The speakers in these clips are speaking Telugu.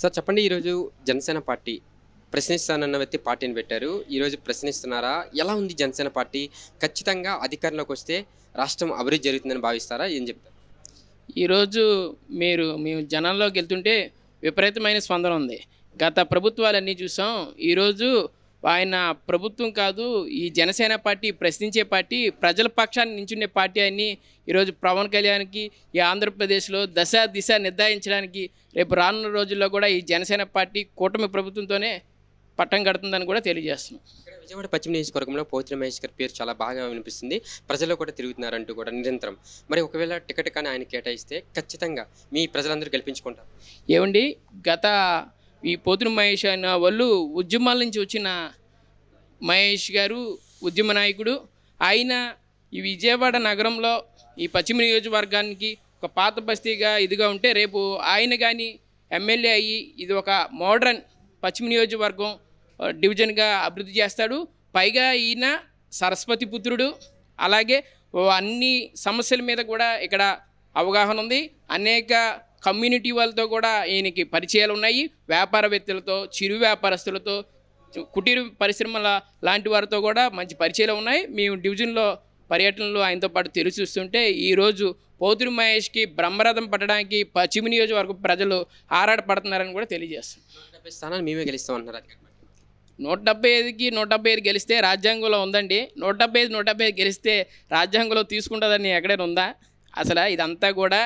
సార్ చెప్పండి ఈరోజు జనసేన పార్టీ ప్రశ్నిస్తానన్న వ్యక్తి పార్టీని పెట్టారు. ఈరోజు ప్రశ్నిస్తున్నారా? ఎలా ఉంది జనసేన పార్టీ? ఖచ్చితంగా అధికారంలోకి వస్తే రాష్ట్రం అభివృద్ధి జరుగుతుందని భావిస్తారా? ఏం చెప్తారు? ఈరోజు మీరు మేము జనాల్లోకి వెళ్తుంటే విపరీతమైన స్పందన ఉంది. గత ప్రభుత్వాలన్నీ చూసాం. ఈరోజు ఆయన ప్రభుత్వం కాదు ఈ జనసేన పార్టీ ప్రశ్నించే పార్టీ ప్రజల పక్షాన్ని నించునే పార్టీ అని ఈరోజు పవన్ కళ్యాణ్కి ఈ ఆంధ్రప్రదేశ్లో దశ దిశ నిర్ధారించడానికి రేపు రానున్న రోజుల్లో కూడా ఈ జనసేన పార్టీ కూటమి ప్రభుత్వంతోనే పట్టం కడుతుందని కూడా తెలియజేస్తున్నాం. ఇక్కడ విజయవాడ పశ్చిమ నియోజకవర్గంలో పోతిన మహేష్ గారి పేరు చాలా బాగా వినిపిస్తుంది. ప్రజల్లో కూడా తిరుగుతున్నారంటూ కూడా నిరంతరం. మరి ఒకవేళ టికెట్ కానీ ఆయన కేటాయిస్తే ఖచ్చితంగా మీ ప్రజలందరూ గెలిపించుకుంటారు. ఏమండి గత ఈ పోతుని మహేష్ అయిన వాళ్ళు ఉద్యమాల నుంచి వచ్చిన మహేష్ గారు ఉద్యమ నాయకుడు. ఆయన ఈ విజయవాడ నగరంలో ఈ పశ్చిమ నియోజకవర్గానికి ఒక పాత బస్తీగా ఇదిగా ఉంటే రేపు ఆయన కానీ ఎమ్మెల్యే అయ్యి ఇది ఒక మోడర్న్ పశ్చిమ నియోజకవర్గం డివిజన్గా అభివృద్ధి చేస్తాడు. పైగా ఈయన సరస్వతి పుత్రుడు. అలాగే అన్ని సమస్యల మీద కూడా ఇక్కడ అవగాహన ఉంది. అనేక కమ్యూనిటీ వాళ్ళతో కూడా ఈయనకి పరిచయాలు ఉన్నాయి. వ్యాపారవేత్తలతో చిరు వ్యాపారస్తులతో కుటీర పరిశ్రమల లాంటి వారితో కూడా మంచి పరిచయాలు ఉన్నాయి. మేము డివిజన్లో పర్యటనలో ఆయనతో పాటు తెలిసి చూస్తుంటే ఈరోజు పోతురు మహేష్కి బ్రహ్మరథం పట్టడానికి పశ్చిమ నియోజకవర్గ ప్రజలు ఆరాటపడుతున్నారని కూడా తెలియజేస్తాం. స్థానాలు మేమే గెలుస్తాం అంటున్నారు. నూట డెబ్బై ఐదుకి నూట డెబ్బై ఐదు గెలిస్తే రాజ్యాంగంలో ఉందండి. నూట డెబ్బై ఐదు నూట డెబ్బై ఐదు గెలిస్తే రాజ్యాంగంలో తీసుకుంటుందని ఎక్కడైనా ఉందా? అసలు ఇదంతా కూడా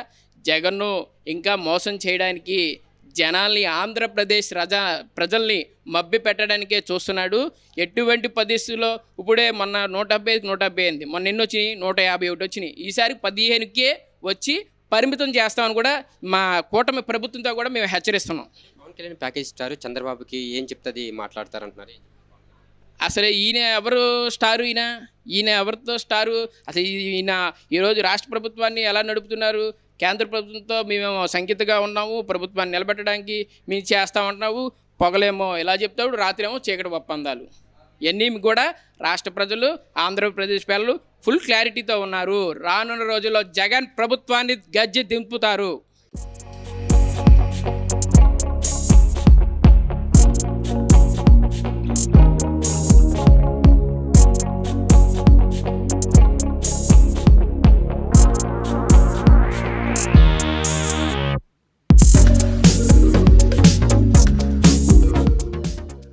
జగన్ను ఇంకా మోసం చేయడానికి జనాల్ని ఆంధ్రప్రదేశ్ రజా ప్రజల్ని మభ్య పెట్టడానికే చూస్తున్నాడు. ఎటువంటి పరిస్థితుల్లో ఇప్పుడే మొన్న నూట డెబ్బై నూట డెబ్బై ఎనిమిది మొన్న ఎన్ని వచ్చినాయి? నూట యాభై ఒకటి వచ్చినాయి. ఈసారి పదిహేనుకే వచ్చి పరిమితం చేస్తామని కూడా మా కూటమి ప్రభుత్వంతో కూడా మేము హెచ్చరిస్తున్నాం. పవన్ కళ్యాణ్ ప్యాకేజ్ ఇస్తారు చంద్రబాబుకి ఏం చెప్తుంది మాట్లాడతారంటున్నారు? అసలు ఈయన ఎవరు స్టారు ఈయన? ఈయన ఎవరితో స్టారు? అసలు ఈయన ఈరోజు రాష్ట్ర ప్రభుత్వాన్ని ఎలా నడుపుతున్నారు? కేంద్ర ప్రభుత్వంతో మేము సంకేతగా ఉన్నాము ప్రభుత్వాన్ని నిలబెట్టడానికి మేము చేస్తామంటున్నావు పొగలేమో ఇలా చెప్తాడు రాత్రేమో చీకటి ఒప్పందాలు. ఇవన్నీ కూడా రాష్ట్ర ప్రజలు ఆంధ్రప్రదేశ్ పిల్లలు ఫుల్ క్లారిటీతో ఉన్నారు. రానున్న రోజుల్లో జగన్ ప్రభుత్వాన్ని గజ్జి దింపుతారు.